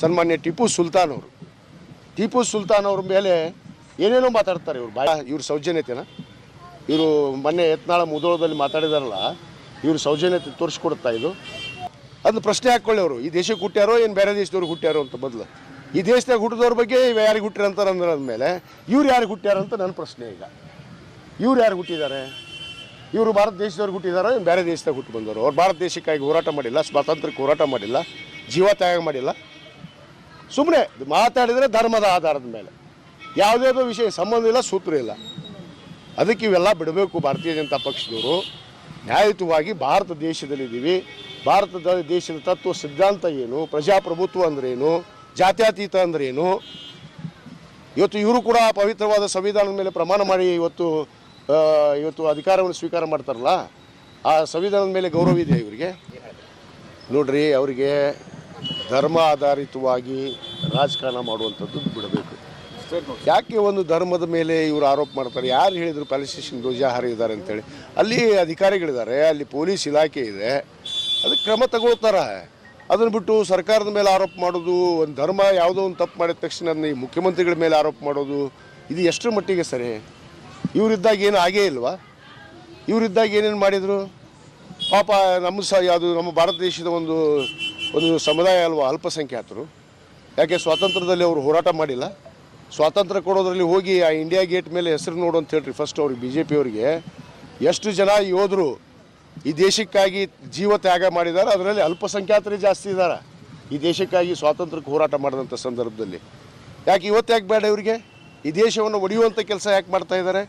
ಸನ್ಮಾನ್ಯ ಟಿಪ್ಪು ಸುಲ್ತಾನ್ ಅವರು. ಟಿಪ್ಪು ಸುಲ್ತಾನ್ ಅವ್ರ ಮೇಲೆ ಏನೇನೋ ಮಾತಾಡ್ತಾರೆ ಇವ್ರು. ಭಾಳ ಇವ್ರ ಸೌಜನ್ಯತೆನ. ಇವರು ಮೊನ್ನೆ ಯತ್ನಾಳ ಮುದೋಳದಲ್ಲಿ ಮಾತಾಡಿದಾರಲ್ಲ, ಇವ್ರ ಸೌಜನ್ಯತೆ ತೋರಿಸ್ಕೊಡ್ತಾ ಇದು. ಅದನ್ನ ಪ್ರಶ್ನೆ ಹಾಕ್ಕೊಳ್ಳಿ ಅವರು. ಈ ದೇಶಕ್ಕೆ ಹುಟ್ಟ್ಯಾರೋ, ಏನು ಬೇರೆ ದೇಶದವ್ರಿಗೆ ಹುಟ್ಟ್ಯಾರೋ ಅಂತ ಬದಲು ಈ ದೇಶದಾಗ ಹುಟ್ಟಿದವ್ರ ಬಗ್ಗೆ ಇವು ಯಾರಿಗೆ ಹುಟ್ಟಿರ ಅಂತಾರೆ ಅಂದಮೇಲೆ ಇವ್ರು ಯಾರಿಗೆ ಅಂತ ನನ್ನ ಪ್ರಶ್ನೆ ಈಗ. ಇವ್ರು ಯಾರು ಹುಟ್ಟಿದ್ದಾರೆ? ಇವರು ಭಾರತ ದೇಶದವ್ರಿಗೆ ಹುಟ್ಟಿದಾರೋ, ಏನು ಬೇರೆ ದೇಶದಾಗ ಹುಟ್ಟು ಬಂದವರು? ಅವ್ರು ಭಾರತ ದೇಶಕ್ಕಾಗಿ ಹೋರಾಟ ಮಾಡಿಲ್ಲ, ಸ್ವಾತಂತ್ರ್ಯಕ್ಕೆ ಹೋರಾಟ ಮಾಡಿಲ್ಲ, ಜೀವ ತ್ಯಾಗ ಮಾಡಿಲ್ಲ. ಸುಮ್ಮನೆ ಮಾತಾಡಿದರೆ ಧರ್ಮದ ಆಧಾರದ ಮೇಲೆ. ಯಾವುದೇ ವಿಷಯ ಸಂಬಂಧ ಇಲ್ಲ, ಸೂತ್ರ ಇಲ್ಲ. ಅದಕ್ಕೆ ಇವೆಲ್ಲ ಬಿಡಬೇಕು ಭಾರತೀಯ ಜನತಾ ಪಕ್ಷದವರು. ನ್ಯಾಯಯುತವಾಗಿ ಭಾರತ ದೇಶದಲ್ಲಿದ್ದೀವಿ ಭಾರತದ ದೇಶದ ತತ್ವ ಸಿದ್ಧಾಂತ ಏನು, ಪ್ರಜಾಪ್ರಭುತ್ವ ಅಂದ್ರೇನು ಜಾತ್ಯತೀತ ಅಂದ್ರೇನು ಇವತ್ತು ಇವರು ಕೂಡ ಪವಿತ್ರವಾದ ಸಂವಿಧಾನದ ಮೇಲೆ ಪ್ರಮಾಣ ಮಾಡಿ ಇವತ್ತು ಇವತ್ತು ಅಧಿಕಾರವನ್ನು ಸ್ವೀಕಾರ ಮಾಡ್ತಾರಲ್ಲ, ಆ ಸಂವಿಧಾನದ ಮೇಲೆ ಗೌರವ ಇದೆ ಇವರಿಗೆ? ನೋಡ್ರಿ, ಅವರಿಗೆ ಧರ್ಮ ಆಧಾರಿತವಾಗಿ ರಾಜಕಾರಣ ಮಾಡುವಂಥದ್ದು ಬಿಡಬೇಕು. ಯಾಕೆ ಒಂದು ಧರ್ಮದ ಮೇಲೆ ಇವರು ಆರೋಪ ಮಾಡ್ತಾರೆ? ಯಾರು ಹೇಳಿದ್ರು ಪ್ಯಾಲೇಸ್ಟೇಷನ್ ಧ್ವಜ ಇದ್ದಾರೆ ಅಂತೇಳಿ? ಅಲ್ಲಿ ಅಧಿಕಾರಿಗಳಿದ್ದಾರೆ, ಅಲ್ಲಿ ಪೊಲೀಸ್ ಇಲಾಖೆ ಇದೆ. ಅದಕ್ಕೆ ಕ್ರಮ ತಗೊಳ್ತಾರೆ. ಅದನ್ನು ಬಿಟ್ಟು ಸರ್ಕಾರದ ಮೇಲೆ ಆರೋಪ ಮಾಡೋದು, ಒಂದು ಧರ್ಮ ಯಾವುದೋ ಒಂದು ತಪ್ಪು ಮಾಡಿದ ತಕ್ಷಣ ಅದನ್ನ ಈ ಮುಖ್ಯಮಂತ್ರಿಗಳ ಮೇಲೆ ಆರೋಪ ಮಾಡೋದು, ಇದು ಎಷ್ಟರ ಮಟ್ಟಿಗೆ ಸರಿ? ಇವರಿದ್ದಾಗ ಏನು ಆಗೇ ಇಲ್ವಾ? ಇವರಿದ್ದಾಗ ಏನೇನು ಮಾಡಿದರು? ಪಾಪ ನಮ್ಮ ಸಹ ಯಾವುದು ನಮ್ಮ ಭಾರತ ದೇಶದ ಒಂದು ಒಂದು ಸಮುದಾಯ ಅಲ್ವಾ ಅಲ್ಪಸಂಖ್ಯಾತರು? ಯಾಕೆ ಸ್ವಾತಂತ್ರ್ಯದಲ್ಲಿ ಅವರು ಹೋರಾಟ ಮಾಡಿಲ್ಲ? ಸ್ವಾತಂತ್ರ್ಯ ಕೊಡೋದ್ರಲ್ಲಿ ಹೋಗಿ ಆ ಇಂಡಿಯಾ ಗೇಟ್ ಮೇಲೆ ಹೆಸರು ನೋಡು ಅಂತ ಹೇಳ್ರಿ ಫಸ್ಟ್ ಅವ್ರಿಗೆ ಬಿ ಜೆ ಪಿಯವರಿಗೆ ಎಷ್ಟು ಜನ ಯೋಧರು ಈ ದೇಶಕ್ಕಾಗಿ ಜೀವ ತ್ಯಾಗ ಮಾಡಿದ್ದಾರೆ, ಅದರಲ್ಲಿ ಅಲ್ಪಸಂಖ್ಯಾತರೇ ಜಾಸ್ತಿ ಇದ್ದಾರೆ. ಈ ದೇಶಕ್ಕಾಗಿ ಸ್ವಾತಂತ್ರ್ಯಕ್ಕೆ ಹೋರಾಟ ಮಾಡಿದಂಥ ಸಂದರ್ಭದಲ್ಲಿ. ಯಾಕೆ ಇವತ್ತು ಯಾಕೆ ಬೇಡ ಇವರಿಗೆ? ಈ ದೇಶವನ್ನು ಒಡೆಯುವಂಥ ಕೆಲಸ ಯಾಕೆ ಮಾಡ್ತಾ ಇದ್ದಾರೆ?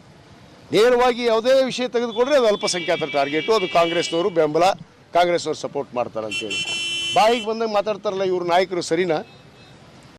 ನೇರವಾಗಿ ಯಾವುದೇ ವಿಷಯ ತೆಗೆದುಕೊಂಡ್ರೆ ಅದು ಅಲ್ಪಸಂಖ್ಯಾತರ ಟಾರ್ಗೆಟು ಅದು ಕಾಂಗ್ರೆಸ್ನವರು ಬೆಂಬಲ, ಕಾಂಗ್ರೆಸ್ನವ್ರು ಸಪೋರ್ಟ್ ಮಾಡ್ತಾರೆ ಅಂತೇಳಿ ಬಾಯಿಗೆ ಬಂದಂಗೆ ಮಾತಾಡ್ತಾರಲ್ಲ ಇವ್ರ ನಾಯಕರು ಸರಿನಾ?